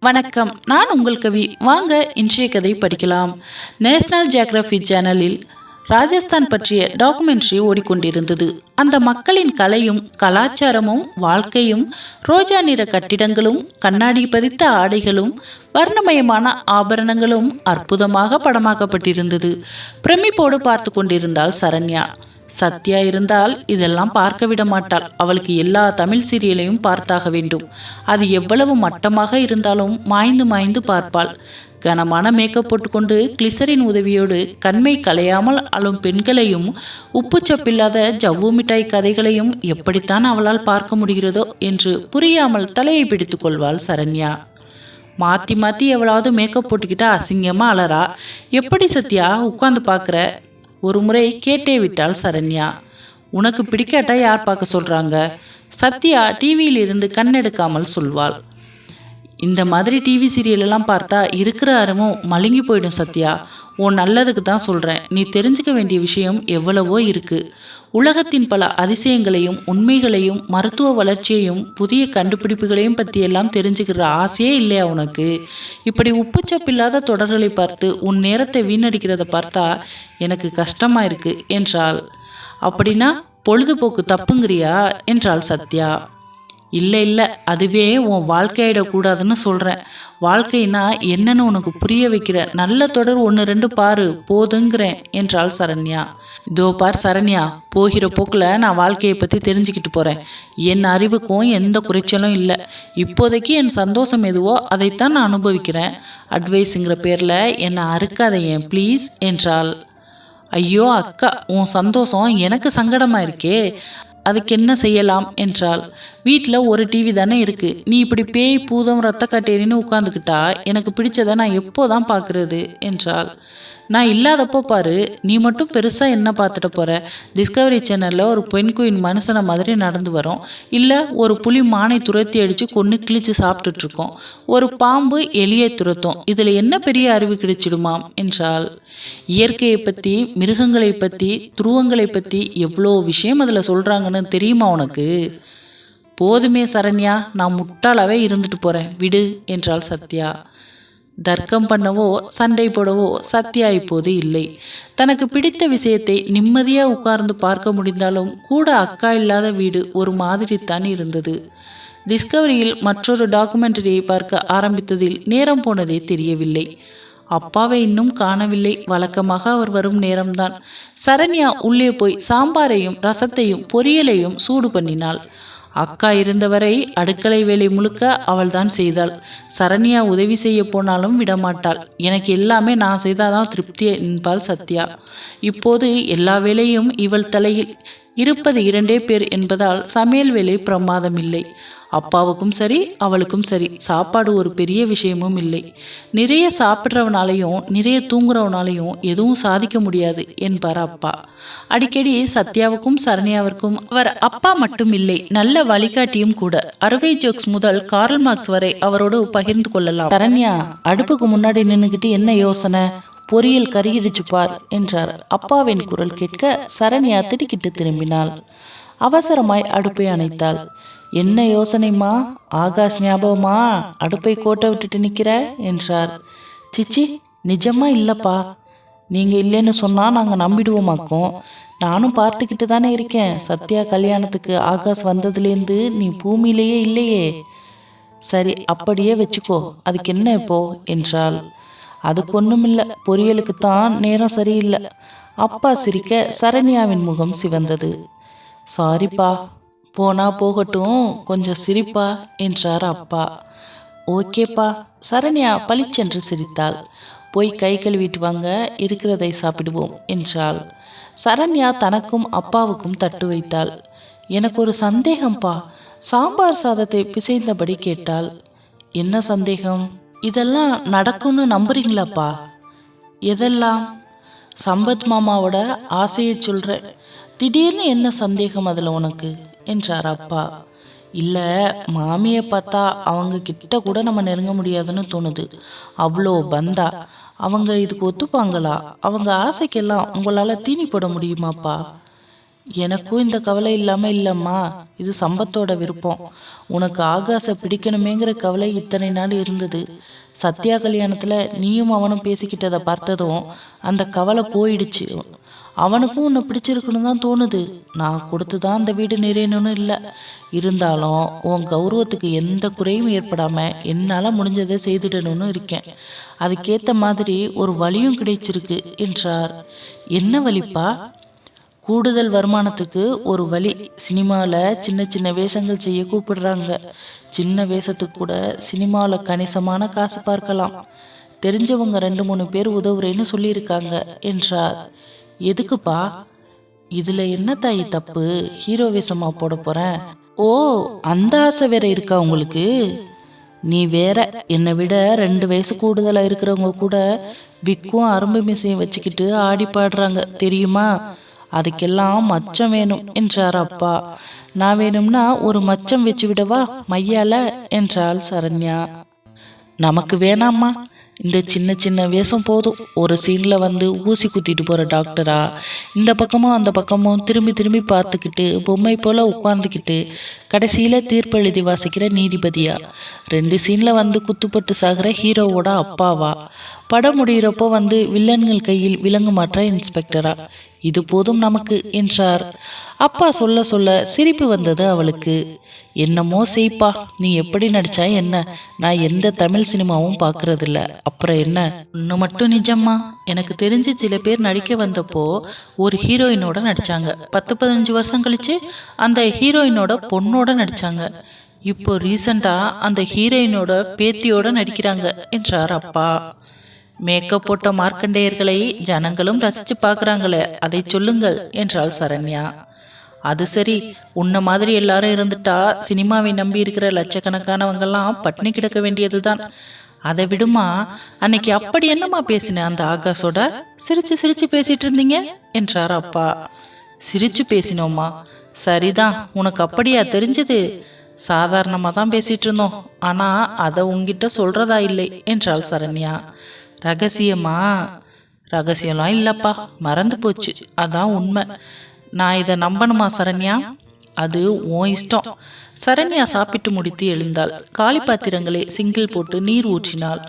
வணக்கம். நான் உங்கள் கவி. வாங்க இன்றைய கதை படிக்கலாம். நேஷனல் ஜியாகிரபி சேனலில் ராஜஸ்தான் பற்றிய டாக்குமெண்ட்ரி ஓடிக்கொண்டிருந்தது. அந்த மக்களின் கலையும் கலாச்சாரமும் வாழ்க்கையும் ரோஜா நிற கட்டிடங்களும் கண்ணாடி பதித்த ஆடைகளும் வர்ணமயமான ஆபரணங்களும் அற்புதமாக படமாக்கப்பட்டிருந்தது. பிரமிப்போடு பார்த்து கொண்டிருந்தாள் சரண்யா. சத்யா இருந்தால் இதெல்லாம் பார்க்க விட மாட்டாள் அவளுக்கு எல்லா தமிழ் சீரியலையும் பார்த்தாக வேண்டும். அது எவ்வளவு மட்டமாக இருந்தாலும் மாய்ந்து மாய்ந்து பார்ப்பாள். கனமான மேக்கப் போட்டுக்கொண்டு கிளிசரின் உதவியோடு கண்மை கலையாமல் அழும் பெண்களையும் உப்புச்சப்பில்லாத ஜவ்வு மிட்டாய் கதைகளையும் எப்படித்தான் அவளால் பார்க்க முடிகிறதோ என்று புரியாமல் தலையை பிடித்து கொள்வாள் சரண்யா. மாற்றி மாற்றி எவ்வளவு மேக்கப் போட்டுக்கிட்டா அசிங்கமாக அலறா. எப்படி சத்யா உட்காந்து பார்க்குற? ஒரு முறை கேட்டே விட்டாள் சரண்யா. உனக்கு பிடிக்காட்டா யார் பார்க்க சொல்கிறாங்க சத்யா டிவியில் இருந்து கண்ணெடுக்காமல் சொல்வாள். இந்த மாதிரி டிவி சீரியல் எல்லாம் பார்த்தா இருக்கிற அறமும் மழுங்கி போயிடும் சத்யா. உன் நல்லதுக்கு தான் சொல்கிறேன் நீ தெரிஞ்சுக்க வேண்டிய விஷயம் எவ்வளவோ இருக்கு. உலகத்தின் பல அதிசயங்களையும் உண்மைகளையும் மருத்துவ வளர்ச்சியையும் புதிய கண்டுபிடிப்புகளையும் பற்றியெல்லாம் தெரிஞ்சுக்கிற ஆசையே இல்லையா உனக்கு? இப்படி உப்புச்சப்பில்லாத தொடர்களை பார்த்து உன் நேரத்தை வீணடிக்கிறத பார்த்தா எனக்கு கஷ்டமா இருக்கு என்றாள். அப்படின்னா பொழுதுபோக்கு தப்புங்கிறியா? என்றாள் சத்யா. இல்லை இல்லை அதுவே உன் வாழ்க்கையிடக்கூடாதுன்னு சொல்கிறேன் வாழ்க்கைனா என்னன்னு உனக்கு புரிய வைக்கிற நல்ல தொடர் ஒன்று ரெண்டு பாரு போதுங்கிறேன் என்றாள் சரண்யா. இதோ பார் சரண்யா போகிற போக்கில் நான் வாழ்க்கையை பற்றி தெரிஞ்சுக்கிட்டு போகிறேன் என் அறிவுக்கும் எந்த குறைச்சலும் இல்லை. இப்போதைக்கு என் சந்தோஷம் எதுவோ அதைத்தான் நான் அனுபவிக்கிறேன். அட்வைஸுங்கிற பேரில் என்னை அறுக்காத ஏன் ப்ளீஸ் என்றாள். ஐயோ அக்கா உன் சந்தோஷம் எனக்கு சங்கடமாக இருக்கே அதுக்கு என்ன செய்யலாம் என்றாள். வீட்டில் ஒரு டிவி தானே இருக்கு. நீ இப்படி பேய் பூதம் ரத்த கட்டேரின்னு உட்காந்துக்கிட்டா எனக்கு பிடிச்சதை நான் எப்போதான் பார்க்கறது? என்றாள். நான் இல்லாதப்போ பாரு நீ மட்டும் பெருசாக என்ன பார்த்துட்டு போற? டிஸ்கவரி சேனலில் ஒரு பெண் குயின் மனுஷனை மாதிரி நடந்து வரும். இல்லை ஒரு புலி மானை துரத்தி அடித்து கொன்று கிழிச்சு சாப்பிட்டுட்ருக்கோம் ஒரு பாம்பு எலியை துரத்தும். இதில் என்ன பெரிய அறிவு கிடைச்சிடுமாம் என்றால் இயற்கையை பற்றி மிருகங்களை பற்றி துருவங்களை பற்றி எவ்வளோ விஷயம் அதில் சொல்கிறாங்கன்னு தெரியுமா உனக்கு? போதுமே சரண்யா நான் முட்டாளாவே இருந்துட்டு போகிறேன் விடு என்றாள் சத்யா. தர்க்கம் பண்ணவோ சண்டை போடவோ சத்யா இப்போது இல்லை. தனக்கு பிடித்த விஷயத்தை நிம்மதியாக உட்கார்ந்து பார்க்க முடிந்தாலும் கூட அக்கா இல்லாத வீடு ஒரு மாதிரித்தான் இருந்தது. டிஸ்கவரியில் மற்றொரு டாக்குமெண்டரியை பார்க்க ஆரம்பித்ததில் நேரம் போனதே தெரியவில்லை. அப்பாவை இன்னும் காணவில்லை. வழக்கமாக அவர் வரும் நேரம்தான். சரண்யா உள்ளே போய் சாம்பாரையும் ரசத்தையும் பொரியலையும் சூடு பண்ணினாள். அக்கா இருந்தவரை அடுக்களை வேலை முழுக்க அவள்தான் செய்தாள். சரண்யா உதவி செய்ய போனாலும் விடமாட்டாள். எனக்கு எல்லாமே நான் செய்தாதான் திருப்தி என்பாள் சத்யா. இப்போது எல்லா வேலையும் இவள் தலையில். இருப்பது இரண்டே பேர் என்பதால் சமையல் வேலை பிரமாதம் இல்லை அப்பாவுக்கும் சரி அவளுக்கும் சரி சாப்பாடு ஒரு பெரிய விஷயமும் இல்லை. நிறைய சாப்பிட்றவனாலையும் நிறைய தூங்குறவனாலையும் எதுவும் சாதிக்க முடியாது என்பார் அப்பா. அடிக்கடி சத்யாவுக்கும் சரண்யாவிற்கும் அவர் அப்பா மட்டும் இல்லை நல்ல வழிகாட்டியும் கூட. அறுவை ஜோக்ஸ் முதல் கார்ல் மார்க்ஸ் வரை அவரோடு பகிர்ந்து கொள்ளலாம். சரண்யா அடுப்புக்கு முன்னாடி நின்றுக்கிட்டு என்ன யோசனை? பொரியல் கருகிடுச்சு பார் என்றார். அப்பாவின் குரல் கேட்க சரண்யா திடுக்கிட்டு திரும்பினாள். அவசரமாய் அடுப்பை அணைத்தாள். என்ன யோசனைமா ஆகாஷ் ஞாபகமா? அடுப்பை கோட்டை விட்டுட்டு நிற்கிற என்றார். சிச்சி நிஜமா இல்லைப்பா. நீங்கள் இல்லைன்னு சொன்னால் நாங்கள் நம்பிடுவோமாக்கோம். நானும் பார்த்துக்கிட்டு தானே இருக்கேன். சத்யா கல்யாணத்துக்கு ஆகாஷ் வந்ததுலேருந்து நீ பூமியிலேயே இல்லையே. சரி அப்படியே வச்சுக்கோ. அதுக்கு என்ன இப்போ? என்றாள். அதுக்கு ஒன்றுமில்லை பொரியலுக்கு தான் நேரம் சரியில்லை. அப்பா சிரிக்க சரண்யாவின் முகம் சிவந்தது. சாரிப்பா போனா போகட்டும் கொஞ்சம் சிரிப்பா என்றார் அப்பா. ஓகேப்பா சரண்யா பளிச்சென்று சிரித்தாள். போய் கை கழுவிட்டு வாங்க இருக்கிறதை சாப்பிடுவோம் என்றாள். சரண்யா தனக்கும் அப்பாவுக்கும் தட்டு வைத்தாள். எனக்கு ஒரு சந்தேகம்ப்பா சாம்பார் சாதத்தை பிசைந்தபடி கேட்டாள். என்ன சந்தேகம்? இதெல்லாம் நடக்கும்னு நம்புறீங்களாப்பா? எதெல்லாம்? சம்பத் மாமாவோட ஆசையை சொல்கிறேன் திடீர்னு என்ன சந்தேகம் அதில் உனக்கு? என்றார் அப்பா இல்லை மாமியை பார்த்தா அவங்க கிட்ட கூட நம்ம நெருங்க முடியாதுன்னு தோணுது. அவ்வளோ பந்தா. அவங்க இதுக்கு ஒத்துப்பாங்களா? அவங்க ஆசைக்கெல்லாம் உங்களால் தீனி போட முடியுமாப்பா? எனக்கும் இந்த கவலை இல்லாமல் இல்லைம்மா. இது சம்பத்தோட விருப்பம். உனக்கு ஆகாச பிடிக்கணுமேங்கிற கவலை இத்தனை நாள் இருந்தது. சத்யா கல்யாணத்தில் நீயும் அவனும் பேசிக்கிட்டதை பார்த்ததும் அந்த கவலை போயிடுச்சு. அவனுக்கும் உன்னை பிடிச்சிருக்குன்னு தான் தோணுது. நான் கொடுத்து தான் அந்த வீடு நிறையணும்னு இல்லை. இருந்தாலும் உன் கௌரவத்துக்கு எந்த குறையும் ஏற்படாமல் என்னால் முடிஞ்சதை செய்துடணும்னு இருக்கேன். அதுக்கேற்ற மாதிரி ஒரு வழியும் கிடைச்சிருக்கு என்றார். என்ன வழிப்பா? கூடுதல் வருமானத்துக்கு ஒரு வழி. சினிமாவில் சின்ன சின்ன வேஷங்கள் செய்ய கூப்பிடுறாங்க. சின்ன வேஷத்துக்கு கூட சினிமாவில் கணிசமான காசு பார்க்கலாம். தெரிஞ்சவங்க ரெண்டு மூணு பேர் உதவுறேன்னு சொல்லியிருக்காங்க என்றார். எதுக்குப்பா? இதில் என்ன தாய் தப்பு? ஹீரோ வேஷமாக போட போகிறேன் ஓ அந்த ஆசை வேற இருக்கா உங்களுக்கு? நீ வேற என்னை விட ரெண்டு வயசு கூடுதலாக இருக்கிறவங்க கூட விக்கும் அரும்பு மிசையும் வச்சுக்கிட்டு ஆடி பாடுறாங்க தெரியுமா? அதுக்கெல்லாம் மச்சம் வேணும் என்றார் அப்பா. நான் வேணும்னா ஒரு மச்சம் வச்சு விடவா மையால? என்றாள் சரண்யா. நமக்கு வேணாம்மா இந்த சின்ன சின்ன வேஷம் போதும். ஒரு சீனில் வந்து ஊசி குத்திட்டு போகிற டாக்டரா? இந்த பக்கமும் அந்த பக்கமும் திரும்பி திரும்பி பார்த்துக்கிட்டு பொம்மை போல் உட்காந்துக்கிட்டு கடைசியில் தீர்ப்பு எழுதி வாசிக்கிற நீதிபதியா? ரெண்டு சீனில் வந்து குத்துப்பட்டு சாகிற ஹீரோவோட அப்பாவா? படம் முடிகிறப்போ வந்து வில்லன்கள் கையில் விலங்கு மாற்ற இன்ஸ்பெக்டரா? இது போதும் நமக்கு என்றார். அப்பா சொல்ல சொல்ல சிரிப்பு வந்தது அவளுக்கு. என்னமோ செய்ப்பா. நீ எப்படி நடிச்சா என்ன? நான் எந்த தமிழ் சினிமாவும் பார்க்கறதில்ல அப்புறம் என்ன? இன்னும் மட்டும் நிஜம்மா. எனக்கு தெரிஞ்சு சில பேர் நடிக்க வந்தப்போ ஒரு ஹீரோயினோட நடிச்சாங்க. பத்து பதினஞ்சு வருஷம் கழிச்சு அந்த ஹீரோயினோட பொண்ணோட நடிச்சாங்க. இப்போ ரீசண்டா அந்த ஹீரோயினோட பேத்தியோட நடிக்கிறாங்க என்றார் அப்பா. மேக்கப் போட்ட மார்க்கண்டேயர்களை ஜனங்களும் ரசிச்சு பார்க்குறாங்களே அதை சொல்லுங்கள் என்றாள் சரண்யா. அது சரி. உன்ன மாதிரி எல்லாரும் இருந்துட்டா சினிமாவை நம்பி இருக்கிற லட்சக்கணக்கானவங்கெல்லாம் பட்னி கிடக்க வேண்டியதுதான். அதை விடுமா? அன்னைக்கு அப்படி என்னம்மா பேசின அந்த ஆகாஷோட? சிரிச்சு சிரிச்சு பேசிட்டு இருந்தீங்க? என்றார் அப்பா. சிரிச்சு பேசினோம்மா. சரிதான் உனக்கு அப்படியா தெரிஞ்சது? சாதாரணமாக தான் பேசிட்டு இருந்தோம். ஆனா அதை உங்ககிட்ட சொல்றதா இல்லை என்றாள் சரண்யா. ரகசியமா? ரகசியம்லாம் இல்லப்பா மறந்து போச்சு. அதான் உண்மை. நான் இதை நம்பணுமா சரண்யா? அது ஓ இஷ்டம். சரண்யா சாப்பிட்டு முடித்து எழுந்தாள். காலி பாத்திரங்களை சிங்கிள் போட்டு நீர் ஊற்றினாள்.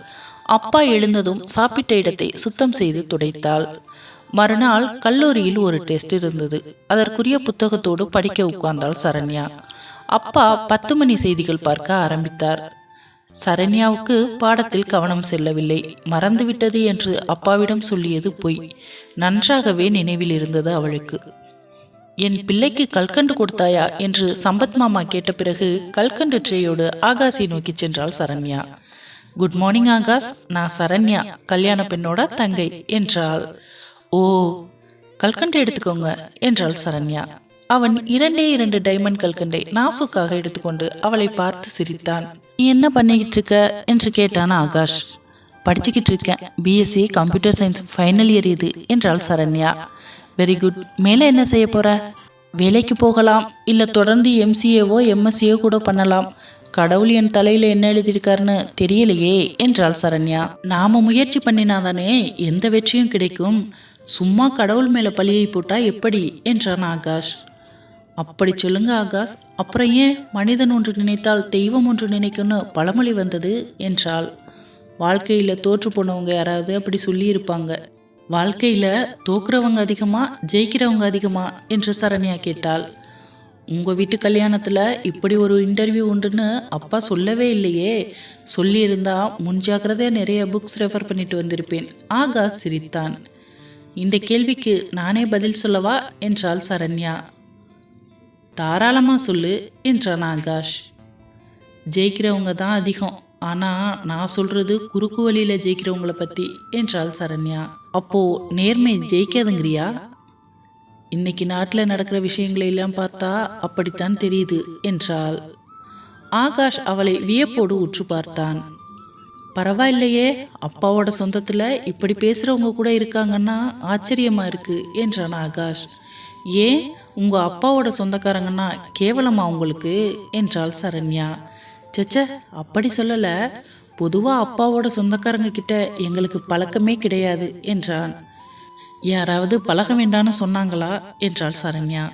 அப்பா எழுந்ததும் சாப்பிட்ட இடத்தை சுத்தம் செய்து துடைத்தாள். மறுநாள் கல்லூரியில் ஒரு டெஸ்ட் இருந்தது. அதற்குரிய புத்தகத்தோடு படிக்க உட்கார்ந்தாள் சரண்யா. அப்பா பத்து மணி செய்திகள் பார்க்க ஆரம்பித்தார். சரண்யாவுக்கு பாடத்தில் கவனம் செல்லவில்லை. மறந்துவிட்டது என்று அப்பாவிடம் சொல்லியது பொய். நன்றாகவே நினைவில் இருந்தது அவளுக்கு. என் பிள்ளைக்கு கல்கண்டு கொடுத்தாயா என்று சம்பத் மாமா கேட்ட பிறகு கல்கண்டு ட்ரேயோடு ஆகாஷை நோக்கி சென்றாள் சரண்யா. Good morning Akash. நான் சரண்யா கல்யாண பெண்ணோட தங்கை என்றாள். ஓ கல்கண்டு எடுத்துக்கோங்க என்றாள் சரண்யா. அவன் இரண்டே இரண்டு டைமண்ட் கல்கண்டை நாசுக்காக எடுத்துக்கொண்டு அவளை பார்த்து சிரித்தான். நீ என்ன பண்ணிக்கிட்டு இருக்க? என்று கேட்டான் ஆகாஷ். படிச்சுக்கிட்டு இருக்கேன். BSc computer science final year இது என்றாள் சரண்யா. வெரி குட் மேலே என்ன செய்ய போகிற வேலைக்கு போகலாம். இல்லை தொடர்ந்து எம்சிஏவோ எம்எஸ்சியோ கூட பண்ணலாம். கடவுள் என் தலையில் என்ன எழுதியிருக்காருன்னு தெரியலையே என்றாள் சரண்யா. நாம முயற்சி பண்ணினாதானே எந்த வெற்றியும் கிடைக்கும். சும்மா கடவுள் மேலே பழியை போட்டா எப்படி? என்றான் ஆகாஷ். அப்படி சொல்லுங்க ஆகாஷ். அப்புறம் ஏன் மனிதன் ஒன்று நினைத்தால் தெய்வம் ஒன்று நினைக்கும்னு பழமொழி வந்தது? என்றாள். வாழ்க்கையில் தோற்று போனவங்க யாராவது அப்படி சொல்லியிருப்பாங்க. வாழ்க்கையில் தோக்குறவங்க அதிகமா ஜெயிக்கிறவங்க அதிகமா என்று சரண்யா கேட்டாள். உங்கள் வீட்டு கல்யாணத்தில் இப்படி ஒரு இன்டர்வியூ உண்டுன்னு அப்பா சொல்லவே இல்லையே. சொல்லியிருந்தா முன்ஜாக்கிரதையாக நிறைய புக்ஸ் ரெஃபர் பண்ணிட்டு வந்திருப்பேன். ஆகாஷ் சிரித்தான். இந்த கேள்விக்கு நானே பதில் சொல்லவா? என்றாள் சரண்யா. தாராளமாக சொல்லு என்றான் ஆகாஷ். ஜெயிக்கிறவங்க தான் அதிகம். ஆனால் நான் சொல்கிறது குறுக்கு வழியில் ஜெயிக்கிறவங்கள பற்றி என்றாள் சரண்யா. அப்போது நேர்மை ஜெயிக்காதுங்கிறியா? இன்னைக்கு நாட்டில் நடக்கிற விஷயங்களை எல்லாம் பார்த்தா அப்படித்தான் தெரியுது என்றாள். ஆகாஷ் அவளை வியப்போடு உற்று பார்த்தான். பரவாயில்லையே அப்பாவோட சொந்தத்தில் இப்படி பேசுகிறவங்க கூட இருக்காங்கன்னா ஆச்சரியமாக இருக்குது என்றான் ஆகாஷ். ஏன் உங்கள் அப்பாவோட சொந்தக்காரங்கன்னா கேவலமா உங்களுக்கு என்றாள் சரண்யா. சச்ச அப்படி சொல்லலை. பொதுவாக அப்பாவோட சொந்தக்காரங்க கிட்ட எங்களுக்கு பழக்கமே கிடையாது என்றான். யாராவது பழக வேண்டான்னு சொன்னாங்களா என்றாள் சரண்யா.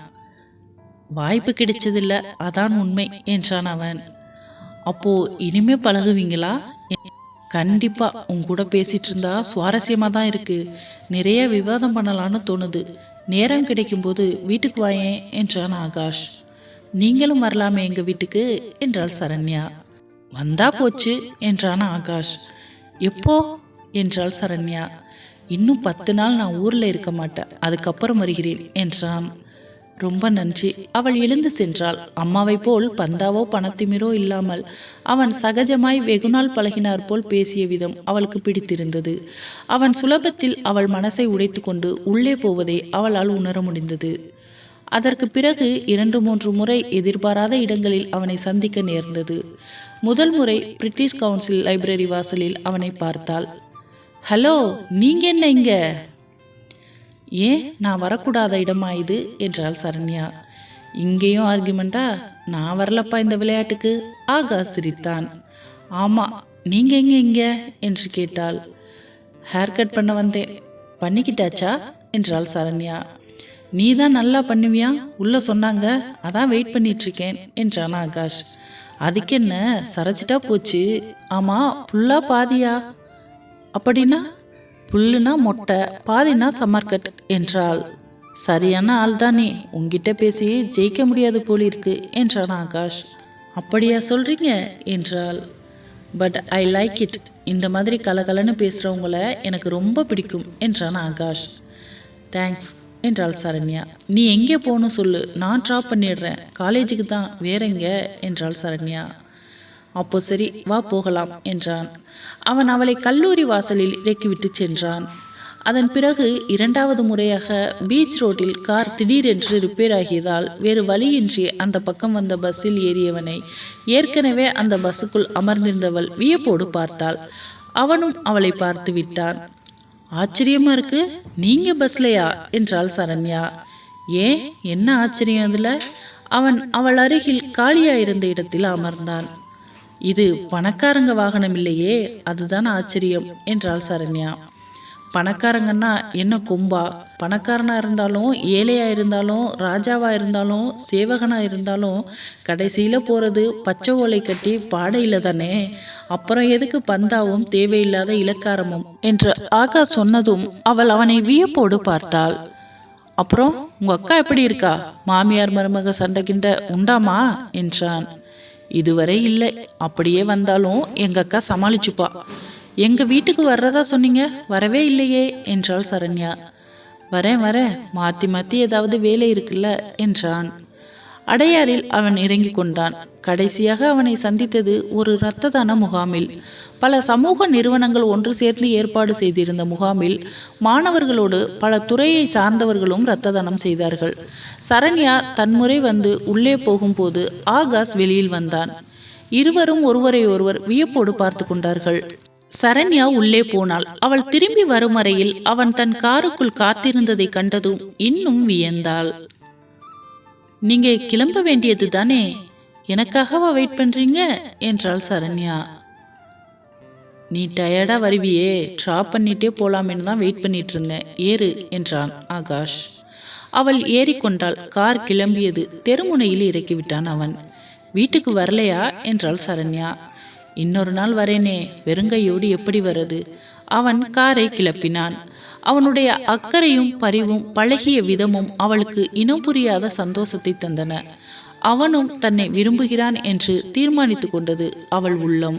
வாய்ப்பு கிடைச்சதில்ல அதான் உண்மை என்றான் அவன். அப்போ இனிமே பழகுவீங்களா? கண்டிப்பா உன் கூட பேசிட்டு இருந்தா சுவாரஸ்யமா தான் இருக்கு. நிறைய விவாதம் பண்ணலான்னு தோணுது. நேரம் கிடைக்கும்போது வீட்டுக்கு வாயேன் என்றான் ஆகாஷ். நீங்களும் வரலாமே எங்க வீட்டுக்கு என்றாள் சரண்யா. வந்தா போச்சு என்றான் ஆகாஷ். எப்போ? என்றாள் சரண்யா. இன்னும் பத்து நாள் நான் ஊர்ல இருக்க மாட்டேன் அதுக்கப்புறம் வருகிறேன் என்றான். ரொம்ப நன்றி அவள் எழுந்து சென்றாள். அம்மாவை போல் பந்தாவோ பணத்திமிரோ இல்லாமல் அவன் சகஜமாய் வெகுநாள் பழகினார் போல் பேசிய விதம் அவளுக்கு பிடித்திருந்தது. அவன் சுலபத்தில் அவள் மனசை உடைத்துக்கொண்டு உள்ளே போவதை அவளால் உணர முடிந்தது. அதற்கு பிறகு இரண்டு மூன்று முறை எதிர்பாராத இடங்களில் அவனை சந்திக்க நேர்ந்தது. முதல் முறை பிரிட்டிஷ் கவுன்சில் லைப்ரரி வாசலில் அவனை பார்த்தாள். ஹலோ நீங்க என்ன இங்க? ஏன் நான் வரக்கூடாத இடமா இது? என்றாள் சரண்யா. இங்கேயும் ஆர்குமெண்டா நான் வரலப்பா இந்த விளையாட்டுக்கு. ஆகா சிரித்தான். ஆமா நீங்க எங்க இங்க? என்று கேட்டாள். ஹேர் கட் பண்ண வந்தேன். பண்ணிக்கிட்டாச்சா? என்றாள் சரண்யா. நீ தான் நல்லா பண்ணுவியா? உள்ள சொன்னாங்க அதான் வெயிட் பண்ணிட்டு இருக்கேன் என்றான் ஆகாஷ். அதுக்கு என்ன சரைச்சிட்டா போச்சு. ஆமா புல்லா பாதியா? அப்படின்னா? புல்லுனா மொட்டை பாதினா சம்மர்கட் என்றாள். சரியான ஆள் தானே உங்ககிட்ட பேசி ஜெயிக்க முடியாது போல இருக்கு என்றான் ஆகாஷ். அப்படியா சொல்றீங்க என்றாள். பட் ஐ லைக் இட் இந்த மாதிரி கலகலன்னு பேசுகிறவங்கள எனக்கு ரொம்ப பிடிக்கும் என்றான் ஆகாஷ். தேங்க்ஸ் என்றாள் சரண்யா. நீ எங்கே போகணும் சொல்லு. நான் ட்ராப் பண்ணிடுறேன். காலேஜுக்கு தான். வேற எங்க? என்றாள் சரண்யா. அப்போ சரி வா போகலாம் என்றான். அவன் அவளை கல்லூரி வாசலில் இறக்கிவிட்டு சென்றான். அதன் பிறகு இரண்டாவது முறையாக பீச் ரோட்டில் கார் திடீரென்று ரிப்பேர் ஆகியதால் வேறு வழியின்றி அந்த பக்கம் வந்த பஸ்ஸில் ஏறியவனை ஏற்கனவே அந்த பஸ்ஸுக்குள் அமர்ந்திருந்தவள் வியப்போடு பார்த்தாள். அவனும் அவளை பார்த்து விட்டான். ஆச்சரியமா இருக்கு. நீங்க பஸ்லையா? என்றாள் சரண்யா. ஏன்? என்ன ஆச்சரியம் அதுல? அவன் அவள் அருகில் காலியா இருந்த இடத்தில் அமர்ந்தான். இது பணக்காரங்க வாகனம் இல்லையே? அதுதான் ஆச்சரியம் என்றாள் சரண்யா. பணக்காரங்கன்னா என்ன கும்பா? பணக்காரனா இருந்தாலும் ஏழையாக இருந்தாலும் ராஜாவாக இருந்தாலும் சேவகனா இருந்தாலும் கடைசியில் போகிறது பச்சை ஓலை கட்டி பாடையில் தானே? அப்புறம் எதுக்கு பந்தாவும் தேவையில்லாத இலக்காரமும்? என்று ஆகா சொன்னதும் அவள் அவனை வியப்போடு பார்த்தாள். அப்புறம் உங்க அக்கா எப்படி இருக்கா? மாமியார் மருமக சண்டை கிண்ட உண்டாமா? என்றான். இதுவரை இல்லை. அப்படியே வந்தாலும் எங்க அக்கா சமாளிச்சுப்பா. எங்க வீட்டுக்கு வர்றதா சொன்னீங்க? வரவே இல்லையே என்றாள் சரண்யா. வரேன் வரேன். மாத்தி மாத்தி ஏதாவது வேலை இருக்குல்ல? என்றான். அடையாறில் அவன் இறங்கி கொண்டான். கடைசியாக அவனை சந்தித்தது ஒரு இரத்ததான முகாமில். பல சமூக நிறுவனங்கள் ஒன்று சேர்ந்து ஏற்பாடு செய்திருந்த முகாமில் மாணவர்களோடு பல துறையை சார்ந்தவர்களும் இரத்த தானம் செய்தார்கள். சரண்யா தன்முறை வந்து உள்ளே போகும்போது ஆகாஷ் வெளியில் வந்தான். இருவரும் ஒருவரை ஒருவர் வியப்போடு பார்த்து கொண்டார்கள். சரண்யா உள்ளே போனாள். அவள் திரும்பி வரும் வரையில் அவன் தன் காருக்குள் காத்திருந்ததை கண்டதும் இன்னும் வியந்தாள். நீங்க கிளம்ப வேண்டியது தானே? எனக்காகவா வெயிட் பண்றீங்க? என்றாள் சரண்யா. நீ டயர்டா வருவியே. ட்ராப் பண்ணிட்டே போலாமேன்னு தான் வெயிட் பண்ணிட்டு இருந்தேன். ஏறு என்றான் ஆகாஷ். அவள் ஏறிக்கொண்டாள் கார் கிளம்பியது. தெருமுனையில் இறக்கிவிட்டான் அவன். வீட்டுக்கு வரலையா? என்றாள் சரண்யா. இன்னொரு நாள் வரேனே வெறுங்கையோடு எப்படி வருது அவன் காரை கிளப்பினான். அவனுடைய அக்கறையும் பரிவும் பழகிய விதமும் அவளுக்கு இனம் புரியாத சந்தோஷத்தை தந்தன. அவனும் தன்னை விரும்புகிறான் என்று தீர்மானித்து கொண்டது அவள் உள்ளம்.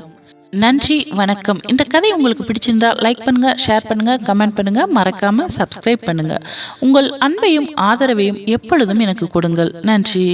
நன்றி வணக்கம். இந்த கதை உங்களுக்கு பிடிச்சிருந்தா லைக் பண்ணுங்க ஷேர் பண்ணுங்க கமெண்ட் பண்ணுங்க. மறக்காம சப்ஸ்கிரைப் பண்ணுங்க. உங்கள் அன்பையும் ஆதரவையும் எப்பொழுதும் எனக்கு கொடுங்கள். நன்றி.